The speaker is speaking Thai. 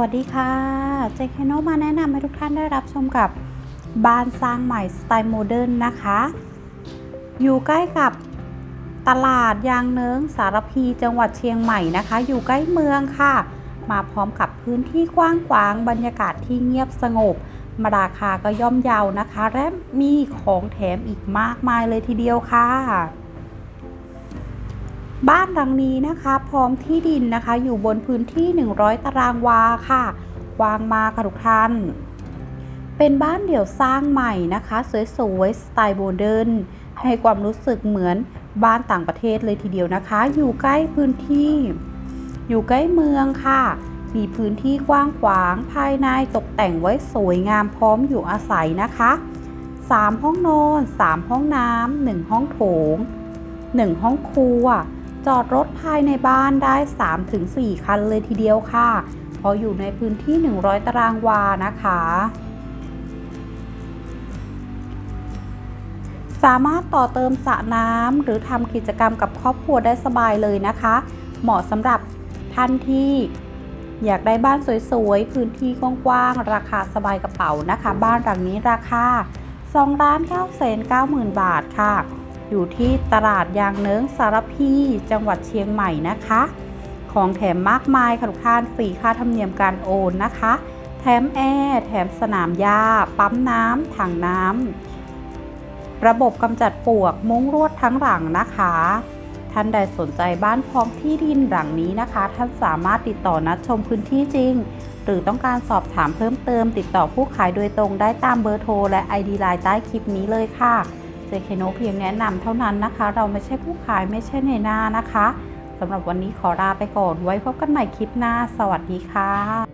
วัสดีค่ะเจคโนมาแนะนำให้ทุกท่านได้รับชมกับบ้านสร้างใหม่สไตล์โมเดิร์นนะคะ อยู่ใกล้กับตลาดยางเนิ้งสารพีจังหวัดเชียงใหม่นะคะ อยู่ใกล้เมืองค่ะ มาพร้อมกับพื้นที่กว้างขวางบรรยากาศที่เงียบสงบมาราคาก็ย่อมเยาวนะคะ และมีของแถมอีกมากมายเลยทีเดียวค่ะ บ้านหลังนี้นะคะ พร้อมที่ดินนะคะ อยู่บนพื้นที่ 100 ตารางวาค่ะ วางมากค่ะทุกท่าน เป็นบ้านเดี่ยวสร้างใหม่นะคะ สวยๆสไตล์โมเดิร์นให้ความรู้สึกเหมือนบ้านต่างประเทศเลยทีเดียวนะคะ อยู่ใกล้พื้นที่ อยู่ใกล้เมืองค่ะ มีพื้นที่กว้างขวางภายในตกแต่งไว้สวยงามพร้อมอยู่อาศัยนะคะ 3 ห้องนอน 3 ห้องน้ำ1ห้องโถง 1 ห้องครัว จอดรถภายในบ้านได้ 3-4 คันเลยทีเดียวค่ะ เพราะอยู่ในพื้นที่ 100 ตารางวานะคะ สามารถต่อเติมสระน้ำหรือทำกิจกรรมกับครอบครัวได้สบายเลยนะคะ เหมาะสำหรับท่านที่อยากได้บ้านสวยๆ พื้นที่กว้างๆ ราคาสบายกระเป๋านะคะ บ้านหลังนี้ราคา2ล้าน9แสน9หมื่นบาทค่ะ อยู่ที่ตลาดยางเนิ้งสารพีจังหวัดเชียงใหม่นะคะ ของแถมมากมายค่ะทุกท่านฟรีค่าธรรมเนียมการโอนนะคะ แถมแอร์แถมสนามหญ้า ปั๊มน้ำถังน้ำระบบกำจัดปวกมุ้งรวดทั้งหลังนะคะ ท่านใดสนใจบ้านพร้อมที่ดินหลังนี้นะคะ ท่านสามารถติดต่อนัดชมพื้นที่จริงหรือต้องการสอบถามเพิ่มเติมติดต่อผู้ขายโดยตรงได้ตามเบอร์โทรและ ID ไลน์ใต้คลิปนี้เลยค่ะ เคโนเพียงแนะนำเท่านั้นนะคะ เราไม่ใช่ผู้ขายไม่ใช่ในหน้านะคะสำหรับวันนี้ขอลาไปก่อนไว้พบกันใหม่คลิปหน้า สวัสดีค่ะ